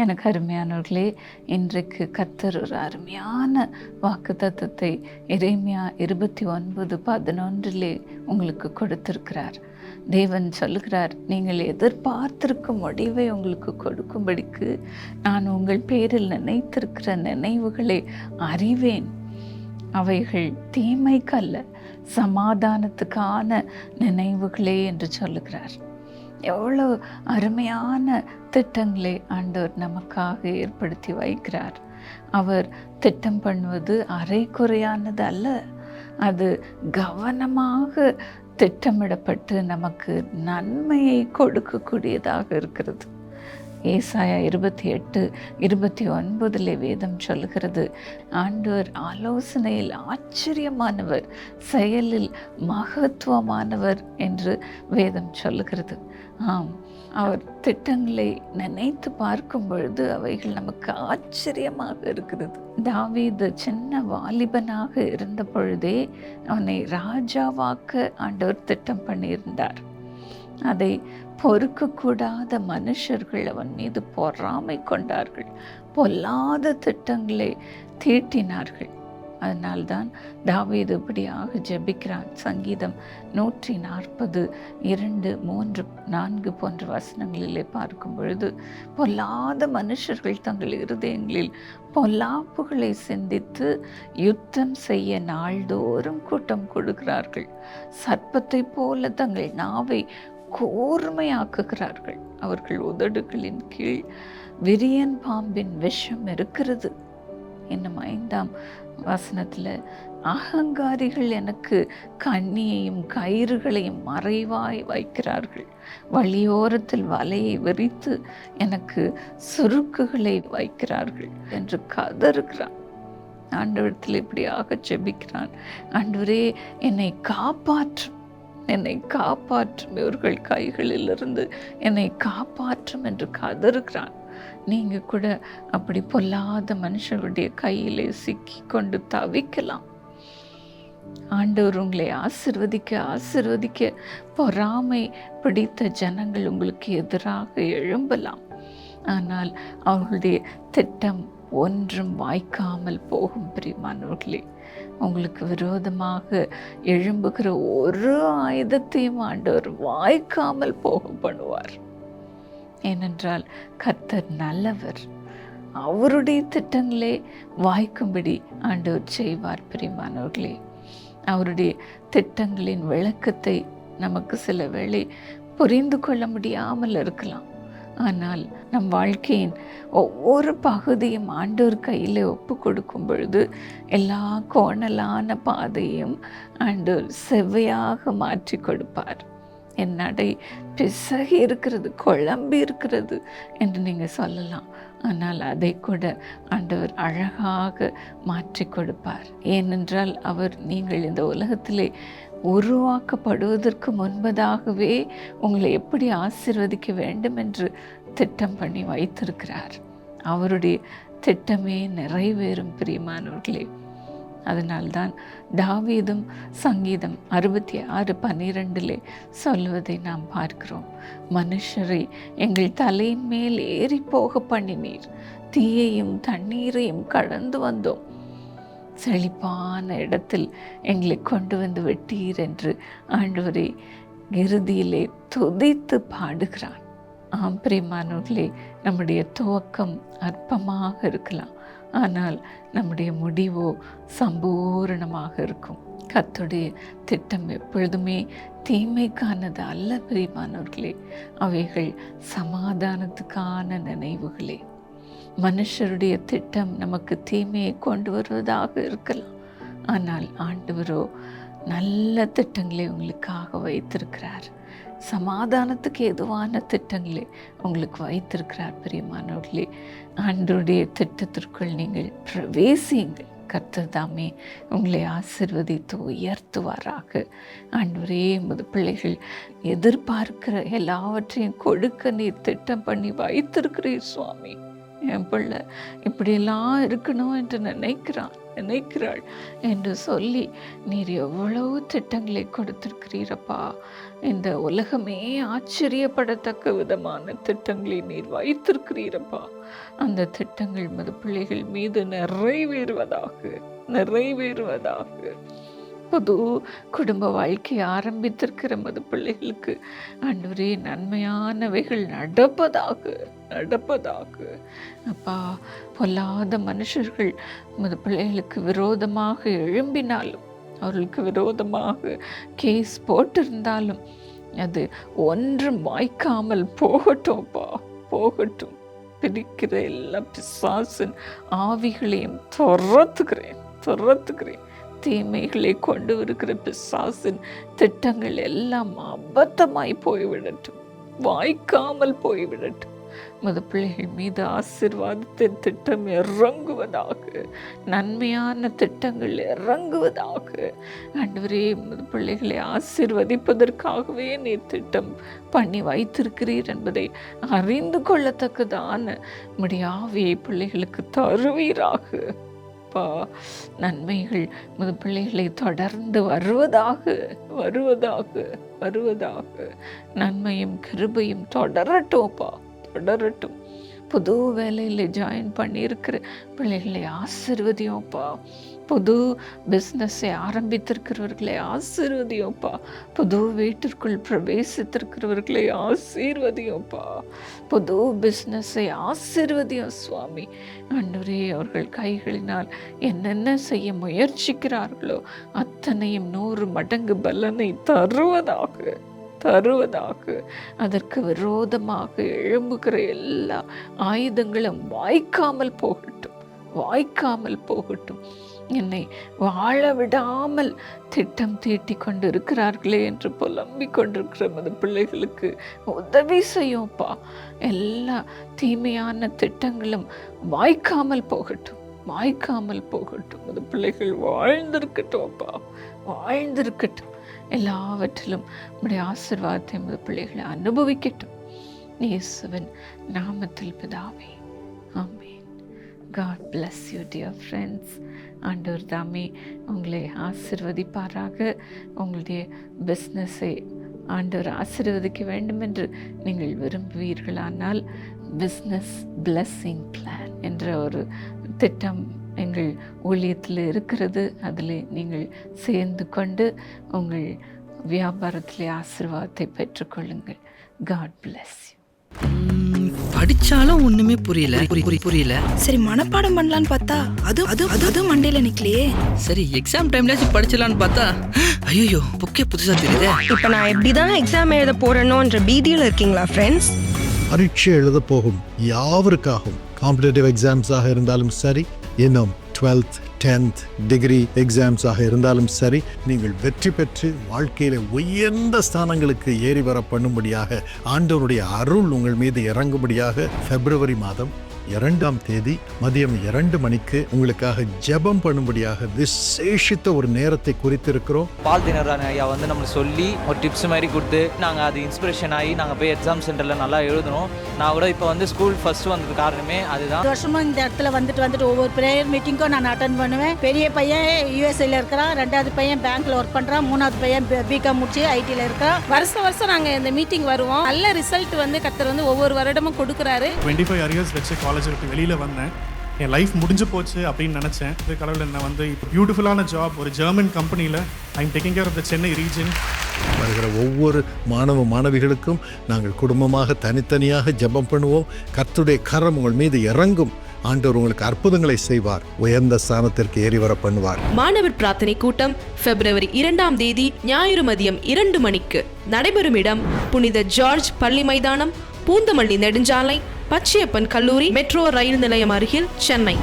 எனக்கு அருமையானவர்களே இன்றைக்கு கத்தர் ஒரு அருமையான வாக்கு தத்துவத்தை இறைமையா இருபத்தி ஒன்பது பதினொன்றிலே உங்களுக்கு கொடுத்திருக்கிறார். தேவன் சொல்லுகிறார் நீங்கள் எதிர்பார்த்திருக்கும் முடிவை உங்களுக்கு கொடுக்கும்படிக்கு நான் உங்கள் பேரில் நினைத்திருக்கிற நினைவுகளை அறிவேன். அவைகள் தீமைக்கல்ல சமாதானத்துக்கான நினைவுகளே என்று சொல்லுகிறார். எவ்வளோ அருமையான திட்டங்களை ஆண்டவர் நமக்காக ஏற்படுத்தி வைக்கிறார். அவர் திட்டம் பண்ணுவது அரை குறையானது அல்ல. அது கவனமாக திட்டமிடப்பட்டு நமக்கு நன்மையை கொடுக்கக்கூடியதாக இருக்கிறது. ஏசாயா இருபத்தி எட்டு இருபத்தி ஒன்பதில் வேதம் சொல்லுகிறது. ஆண்டவர் ஆலோசனையில் ஆச்சரியமானவர் செயலில் மகத்துவமானவர் என்று வேதம் சொல்லுகிறது. ஆம் அவர் திட்டங்களை நினைத்து பார்க்கும் பொழுது அவைகள் நமக்கு ஆச்சரியமாக இருக்கிறது. தாவீது சின்ன வாலிபனாக இருந்த பொழுதே அவனை ராஜாவாக்க ஆண்டவர் திட்டம் பண்ணியிருந்தார். அதை பொறுக்கக்கூடாத மனுஷர்கள் அவன் மீது பொறாமை கொண்டார்கள். பொல்லாத திட்டங்களை தீட்டினார்கள். அதனால்தான் தாவீது இப்படியாக ஜெபிக்கிறான். சங்கீதம் நூற்றி நாற்பது இரண்டு மூன்று நான்கு போன்ற வசனங்களிலே பார்க்கும் பொழுது பொல்லாத மனுஷர்கள் தங்கள் இருதயங்களில் பொல்லாப்புகளை சிந்தித்து யுத்தம் செய்ய நாள்தோறும் கூட்டம் கொடுக்கிறார்கள். சர்ப்பத்தை போல தங்கள் நாவை கூர்மையாக்குகிறார்கள் அவர்கள் உதடுகளின் கீழ் விரியன் பாம்பின் விஷம் இருக்கிறது. இன்னும் ஐந்தாம் வசனத்தில் அகங்காரிகள் எனக்கு கண்ணியையும் கயிறுகளையும் மறைவாய் வைக்கிறார்கள். வழியோரத்தில் வலையை விரித்து எனக்கு சுருக்குகளை வைக்கிறார்கள் என்று கதறுகிறான். ஆண்டவரத்தில் இப்படியாக செபிக்கிறான். ஆண்டவரே என்னை காப்பாற்றும் என்னை காப்பாற்றும். இவர்கள் கைகளிலிருந்து என்னை காப்பாற்றும் என்று கதறுகிறான். நீங்கள் கூட அப்படி பொல்லாத மனுஷர்களுடைய கையிலே சிக்கி கொண்டு தவிக்கலாம். ஆண்டவர் உங்களை ஆசிர்வதிக்க ஆசிர்வதிக்க பொறாமை பிடித்த ஜனங்கள் உங்களுக்கு எதிராக எழும்பலாம். ஆனால் அவர்களுடைய திட்டம் ஒன்றும் வாய்க்காமல் போகும் பிரிமானவர்களே உங்களுக்கு விரோதமாக எழும்புகிற ஒரு ஆயுதத்தையும் ஆண்டவர் வாய்க்காமல் போக பண்ணுவார். ஏனென்றால் கர்த்தர் நல்லவர். அவருடைய திட்டங்களே வாய்க்கும்படி ஆண்டவர் செய்வார் பிரிமானவர்களே அவருடைய திட்டங்களின் விளக்கத்தை நமக்கு சில வேளை புரிந்து கொள்ள முடியாமல் இருக்கலாம். ஆனால் நம் வாழ்க்கையின் ஒவ்வொரு பகுதியும் ஆண்டோர் கையில் ஒப்பு கொடுக்கும் பொழுது எல்லா கோணலான பாதையும் ஆண்டோர் செவ்வையாக மாற்றி கொடுப்பார். என் நடை பிசகி இருக்கிறது குழம்பி இருக்கிறது என்று நீங்கள் சொல்லலாம். ஆனால் அதை கூட ஆண்டவர் அழகாக மாற்றி கொடுப்பார். ஏனென்றால் அவர் நீங்கள் இந்த உலகத்திலே உருவாக்கப்படுவதற்கு முன்பதாகவே உங்களை எப்படி ஆசிர்வதிக்க வேண்டும் என்று திட்டம் பண்ணி வைத்திருக்கிறார். அவருடைய திட்டமே நிறைவேறும் பிரியமானவர்களே. அதனால்தான் தாவீதும் சங்கீதம் அறுபத்தி ஆறு பன்னிரெண்டிலே சொல்வதை நாம் பார்க்கிறோம். மனுஷரை எங்கள் தலையின் மேல் ஏறி போக பண்ணினீர். தீயையும் தண்ணீரையும் கடந்து வந்தோம். செழிப்பான இடத்தில் எங்களை கொண்டு வந்து விட்டீர் என்று ஆண்டவரை இறுதியிலே துதித்து பாடுகிறான் ஆம் பிரியமானவர்களே நம்முடைய துவக்கம் அற்பமாக இருக்கலாம். ஆனால் நம்முடைய முடிவோ சம்பூரணமாக இருக்கும். கத்துடைய திட்டம் எப்பொழுதுமே தீமைக்கானது அல்ல பிரியமானவர்களே. அவைகள் சமாதானத்துக்கான நினைவுகளே. மனுஷருடைய திட்டம் நமக்கு தீமையை கொண்டு வருவதாக இருக்கலாம். ஆனால் ஆண்டவரோ நல்ல திட்டங்களை உங்களுக்காக வைத்திருக்கிறார். சமாதானத்துக்கு எதுவான திட்டங்களை உங்களுக்கு வைத்திருக்கிறார் பிரியமானவர்களே. ஆண்டருடைய திட்டத்திற்குள் நீங்கள் பிரவேசியுங்கள். கர்த்தர் தாமே உங்களை ஆசிர்வதித்து உயர்த்துவாராக. ஆண்டவரே முது பிள்ளைகள் எதிர்பார்க்கிற எல்லாவற்றையும் கொடுக்க நீர் திட்டம் பண்ணி வைத்திருக்கிறீர் சுவாமி. என் பிள்ளை இப்படியெல்லாம் இருக்கணும் என்று நினைக்கிறான் நினைக்கிறாள் என்று சொல்லி நீர் எவ்வளவு திட்டங்களை கொடுத்திருக்கிறீரப்பா? இந்த உலகமே ஆச்சரியப்படத்தக்க விதமான திட்டங்களை நீர் வைத்திருக்கிறீரப்பா. அந்த திட்டங்கள் மது பிள்ளைகள் மீது நிறைவேறுவதாக நிறைவேறுவதாக. புது குடும்ப வாழ்க்கை ஆரம்பித்திருக்கிற மது பிள்ளைகளுக்கு. ஆண்டவரே நன்மையானவைகள் நடப்பதாக நடப்பதாக. அப்பா பொல்லாத மனுஷர்கள் மது பிள்ளைகளுக்கு விரோதமாக எழும்பினாலும் அவர்களுக்கு விரோதமாக கேஸ் போட்டிருந்தாலும் அது ஒன்றும் வாய்க்காமல் போகட்டும்ப்பா போகட்டும். பிரிக்கிற எல்லா பிசாசின் ஆவிகளையும் துரத்துக்கிறேன் துரத்துக்கிறேன் தீமைகளை கொண்டு வருகிற பிசாசின் திட்டங்கள் எல்லாம் அபத்தமாய் போய்விடட்டும். வாய்க்காமல் போய்விடட்டும். மது பிள்ளைகள் மீது ஆசிர்வாதத்தின் திட்டம் இறங்குவதாக நன்மையான திட்டங்கள் இறங்குவதாக. ஆண்டவரே மது பிள்ளைகளை ஆசிர்வதிப்பதற்காகவே நீர் திட்டம் பண்ணி வைத்திருக்கிறீர் என்பதை அறிந்து கொள்ளத்தக்கதான முடியாவியை பிள்ளைகளுக்கு தருவீராக. அப்பா நன்மைகள் முது பிள்ளைகளை தொடர்ந்து வருவதாக வருவதாக வருவதாக. நன்மையும் கிருபையும் தொடரட்டும்ப்பா தொடரட்டும். புது வேலையில் ஜாயின் பண்ணியிருக்கிற பிள்ளைகளை ஆசிர்வதியோப்பா புது பிஸ்னஸை ஆரம்பித்திருக்கிறவர்களை ஆசீர்வதியோப்பா புது வீட்டிற்குள் பிரவேசித்திருக்கிறவர்களை ஆசீர்வதியோப்பா புது பிஸ்னஸை ஆசீர்வதியோ சுவாமி. ஆண்டவரே அவர்கள் கைகளினால் என்னென்ன செய்ய முயற்சிக்கிறார்களோ அத்தனையும் நூறு மடங்கு பலனை தருவதாக. தருவதாக. அதற்கு விரோதமாக எழும்புகிற எல்லா ஆயுதங்களும் வாய்க்காமல் போகட்டும் வாய்க்காமல் போகட்டும். என்னை வாழ விடாமல் திட்டம் தீட்டி கொண்டு இருக்கிறார்களே என்று புலம்பிக் கொண்டிருக்கிற மது பிள்ளைகளுக்கு உதவி செய்யும்ப்பா எல்லா தீமையான திட்டங்களும் வாய்க்காமல் போகட்டும் வாய்க்காமல் போகட்டும். அது பிள்ளைகள் வாழ்ந்திருக்கட்டும்ப்பா வாழ்ந்திருக்கட்டும். எல்லாவற்றிலும் உடைய ஆசிர்வாதத்தை எமது பிள்ளைகளை அனுபவிக்கட்டும். இயேசுவின் நாமத்தில் பிதாவே ஆமேன். God bless you dear friends ஆண்டவர் தாமே உங்களை ஆசிர்வதிப்பாராக. உங்களுடைய பிஸ்னஸை ஆண்டவர் ஆசீர்வதிக்க வேண்டும் என்று நீங்கள் விரும்புவீர்களானால் பிஸ்னஸ் பிளஸ்ஸிங் பிளான் என்ற ஒரு திட்டம் எங்கள் ஊழியத்தில் இருக்கிறது. அதில் நீங்கள் சேர்ந்து கொண்டு உங்கள் வியாபாரத்திலே ஆசீர்வாதத்தை பெற்றுக்கொள்ளுங்கள். காட் பிளஸ் யூ படிச்சாலும் ஒண்ணுமே புரியல. புரி- புரி- புரியல. சரி மனப்பாடம் பண்ணலான்னு பார்த்தா அது அது அது அது மண்டையில நிக்கலையே. சரி எக்ஸாம் டைம்லயாச்சும் படிச்சலான்னு பார்த்தா ஐயோ புக்கே புதுசா தெரியுதே. இப்போ நான் எப்படி தான் எக்ஸாம் எழுத போறேனோன்ற பீதியில் இருக்கீங்களா ஃப்ரெண்ட்ஸ் பரீட்சை எழுத போகும் யாவருக்காகவும் காம்படிட்டிவ் எக்ஸாம்ஸாக இருந்தாலும் சரி இன்னும் டுவெல்த் டென்த் டிகிரி எக்ஸாம்ஸாக இருந்தாலும் சரி நீங்கள் வெற்றி பெற்று வாழ்க்கையில் உயர்ந்த ஸ்தானங்களுக்கு ஏறி வர பண்ணும்படியாக ஆண்டவருடைய அருள் உங்கள் மீது இறங்கும்படியாக பிப்ரவரி மாதம் இரண்டாம் தேதி மதியம் இரண்டு மணிக்கு உங்களுக்காக ஜெபம் பண்ணும்படியாக விசேஷித்த ஒரு நேரத்தை குறித்திருக்கிறோம். பால் தினரான ஐயா வந்து நம்மளுக்கு சொல்லி ஒரு டிப்ஸ் மாதிரி கொடுத்து நாங்கள் அது இன்ஸ்பிரேஷன் ஆகி நாங்கள் போய் எக்ஸாம் சென்டரில் நல்லா எழுதணும். நான் கூட இப்போ வந்து ஸ்கூல் ஃபர்ஸ்ட் வந்தது காரணமே அதுதான். பத்து வருஷமா இந்த இடத்துல வந்துட்டு வந்துட்டு ஒவ்வொரு ப்ரேயர் மீட்டிங்க்கும் நான் அட்டன் பண்ணுவேன். பெரிய பையன் யூஎஸ்ஏல இருக்கிறான் ரெண்டாவது பையன் பேங்க்ல ஒர்க் பண்றான் மூணாவது பையன் பிகாம் முடிச்சு ஐடில இருக்கிறான். வருஷம் வருஷம் நாங்கள் இந்த மீட்டிங் வருவோம். நல்ல ரிசல்ட் வந்து கத்தர் வந்து ஒவ்வொரு வருடமும் கொடுக்குறாரு. டுவெண்ட்டி ஃபைவ் இயர்ஸ் வச்சு காலேஜ் விட்டு வெளியில் வந்தேன். என் லைஃப் முடிஞ்சு போச்சு அப்படின்னு நினச்சேன். இது கடவுள் என்ன வந்து இப்போ பியூட்டிஃபுல்லான ஜாப் ஒரு ஜெர்மன் கம்பெனியில் I'm taking care of the Chennai region வருகிற ஒவ்வொரு மாணவ மாணவிகளுக்கும் நாங்கள் குடும்பமாக தனித்தனியாக ஜெபம் பண்ணுவோம். கர்த்தருடைய கரம் உங்கள் மீது இறங்கும். ஆண்டவர் உங்களுக்கு அற்புதங்களை செய்வார். உயர்ந்த ஸ்தானத்திற்கு ஏறி வர பண்ணுவார். மாணவர் பிரார்த்தனை கூட்டம் பிப்ரவரி இரண்டாம் தேதி ஞாயிறு மதியம் இரண்டு மணிக்கு நடைபெறும் இடம் புனித ஜார்ஜ் பள்ளி மைதானம் பூந்தமல்லி நெடுஞ்சாலை பச்சியப்பன் கல்லூரி மெட்ரோ ரயில் நிலையம் அருகில் சென்னை.